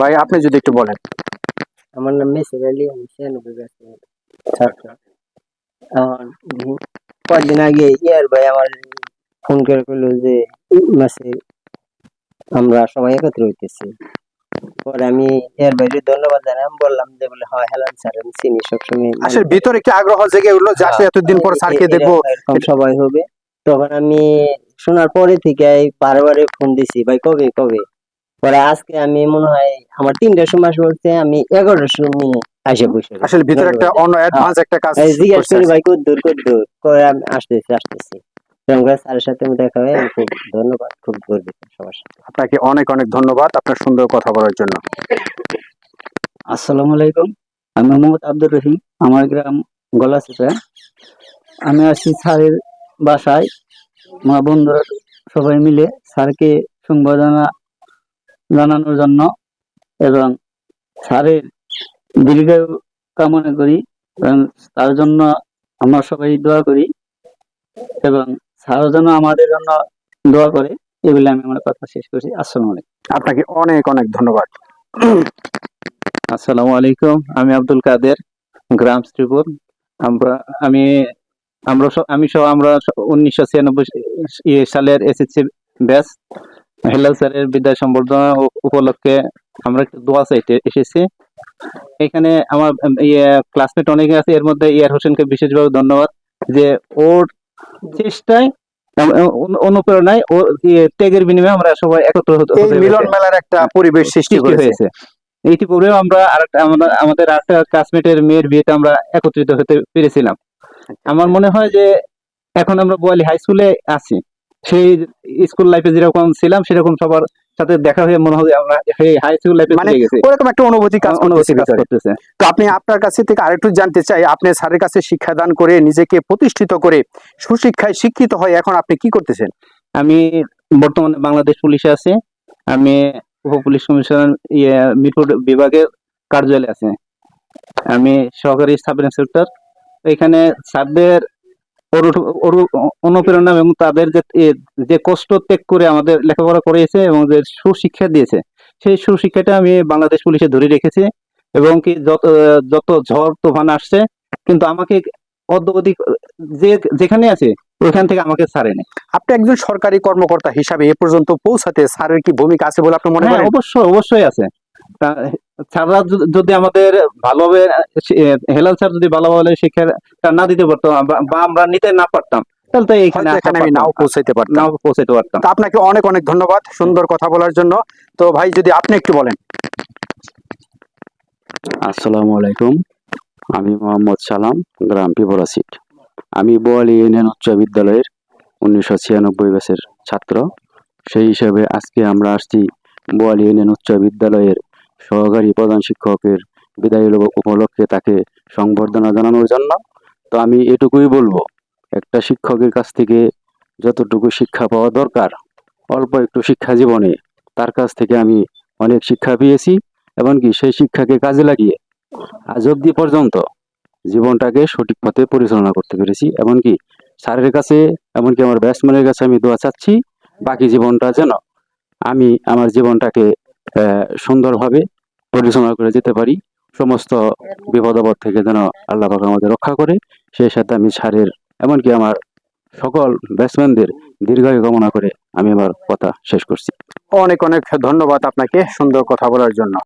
ভাই আপনি যদি একটু বলেন। আমার নাম মেসুর আলী আমি ছিয়ানব্বই ছাত্র উম কয়েকদিন আগে ইয়ার ভাই আমার ফোন করে বলল যে মাসে আমরা সবাই একত্র হইতেছি। পরে আমি এর বাইরে ধন্যবাদ জানাই। আমি বললাম যে বলে হয় হেলান স্যার আমি চিনি সবসময়। আসলে ভিতরে কি আগ্রহ জেগে উঠল যে আসলে এতদিন পর স্যারকে এ- দেখব? সবাই হবে। তখন আমি শোনার পরে থেকে বারে বারে ফোন দিছি। ভাই কবে কবে? পরে আজকে আমি মনে হয় আমার তিনটার সময় বলছে আমি এগারোটার সময় আসে বসে আসলে ভিতরে একটা অন্য অ্যাডভান্স একটা কাজ জিজ্ঞেস করি ভাই কদ্দূর কদ্দূর করে আমি আসতেছি আসতেছি। স্যারের সাথে আমি দেখা হয় খুব ধন্যবাদ খুব গর্বিত সবার সাথে। আপনাকে অনেক অনেক ধন্যবাদ আপনার সুন্দর কথা বলার জন্য। আসসালামু আলাইকুম আমি মোহাম্মদ আব্দুর রহিম আমার গ্রাম গলাচিপা আমি আসছি স্যারের বাসায় মা বন্ধুরা সবাই মিলে স্যারকে সংবর্ধনা জানানোর জন্য এবং স্যারের দীর্ঘায়ু কামনা করি এবং তার জন্য আমরা সবাই দোয়া করি এবং স্যার যেন আমাদের জন্য দোয়া করে। এগুলো আমি আমার কথা শেষ করছি। আসসালামু আলাইকুম। আপনাকে অনেক অনেক ধন্যবাদ। আসসালামু আলাইকুম। আমি আব্দুল কাদের গ্রাম শ্রীপুর। আমরা আমি আমরা সব আমি সব আমরা উনিশশো ছিয়ানব্বই সালের এসএসসি ব্যাচ। হেলাল স্যারের বিদ্যায় সম্বর্ধনা উপলক্ষে আমরা একটু দোয়া চাইতে এসেছি। এখানে আমার ইয়ে ক্লাসমেট অনেকে আছে এর মধ্যে ইয়ার হোসেনকে বিশেষভাবে ধন্যবাদ যে ওর চেষ্টায় অনুপ্রেরণায় ও ইয়ে, ত্যাগের বিনিময়ে আমরা সবাই একত্র হতে মিলন মেলার একটা পরিবেশ সৃষ্টি হয়েছে। ইতিপূর্বেও আমরা আরেকটা আমাদের আরেকটা ক্লাসমেটের মেয়ের বিয়েতে আমরা একত্রিত হতে পেরেছিলাম। আমার মনে হয় যে এখন আমরা বোয়ালি হাই স্কুলে আছি। সেই স্কুল লাইফে যেরকম ছিলাম সেরকম সবার সাথে দেখা হয়ে মনে হয় আমরা সেই হাই স্কুল লাইফে মানে ওরকম একটা অনুভূতি কাজ অনুভূতি কাজ করতেছে। তো আপনি আপনার কাছে থেকে আরেকটু জানতে চাই আপনি স্যারের কাছে শিক্ষাদান করে নিজেকে প্রতিষ্ঠিত করে সুশিক্ষায় শিক্ষিত হয়ে এখন আপনি কি করতেছেন? আমি বর্তমানে বাংলাদেশ পুলিশে আছি। আমি উপ পুলিশ কমিশনার ইয়ে মিরপুর বিভাগের কার্যালয়ে আছি। আমি সহকারী সাব ইন্সপেক্টর এখানে অনু- অনুপ্রেরণা এবং তাদের যে যে কষ্ট ত্যাগ করে আমাদের লেখাপড়া করিয়েছে এবং যে সুশিক্ষা দিয়েছে সেই সুশিক্ষাটা আমি বাংলাদেশ পুলিশে ধরে রেখেছি এবং কি যত যত ঝড় তুফান আসছে কিন্তু আমাকে অদ্যবধি যে যেখানে আছে ওইখান থেকে আমাকে ছাড়েনি। আপনি একজন সরকারি কর্মকর্তা হিসাবে এ পর্যন্ত পৌঁছাতে স্যারের কি ভূমিকা আছে বলে আপনি মনে হ্যাঁ করেন? অবশ্যই অবশ্যই আছে। স্যাররা যদি- আমাদের ভালোভাবে হেলাল স্যার যদি ভালোভাবে শিক্ষাটা না দিতে পারতো বা- আমরা নিতে না পারতাম তাহলে তো এখানে এখানে আমি নাও না। পৌঁছাইতে পারতাম। নাও পৌঁছাতে পারতাম। আপনাকে অনেক অনেক ধন্যবাদ সুন্দর কথা বলার জন্য। তো ভাই যদি আপনি একটু বলেন। আসসালামু আলাইকুম। আমি মোহাম্মদ সালাম গ্রাম পিপরা সিট। আমি বোয়ালি ইউনিয়ন উচ্চ বিদ্যালয়ের উনিশশো ছিয়ানব্বই ব্যাচের ছাত্র। সেই হিসেবে আজকে আমরা আসছি বোয়ালি ইউনিয়ন উচ্চ বিদ্যালয়ের সহকারী প্রধান শিক্ষকের বিদায় উপলক্ষে তাকে সংবর্ধনা জানানোর জন্য। তো আমি এটুকুই বলব, একটা শিক্ষকের কাছ থেকে যতটুকু শিক্ষা পাওয়া দরকার, অল্প একটু শিক্ষা জীবনে, তার কাছ থেকে আমি অনেক শিক্ষা পেয়েছি, এমনকি সেই শিক্ষাকে কাজে লাগিয়ে আজ অব্দি পর্যন্ত জীবনটাকে সঠিক পথে পরিচালনা করতে পেরেছি। এমনকি স্যারের কাছে, এমনকি আমার ব্যাটসম্যানের কাছে আমি দোয়া চাচ্ছি, বাকি জীবনটা যেন আমি, আমার জীবনটাকে সুন্দরভাবে পরিচালনা করে যেতে পারি। সমস্ত বিপদাবদ থেকে যেন আল্লাহ পাক আমাদের রক্ষা করে। সেই সাথে আমি স্যারের এমনকি আমার সকল ব্যাটসম্যানদের দীর্ঘায়ু কামনা করে আমি আমার কথা শেষ করছি। অনেক অনেক ধন্যবাদ আপনাকে সুন্দর কথা বলার জন্য।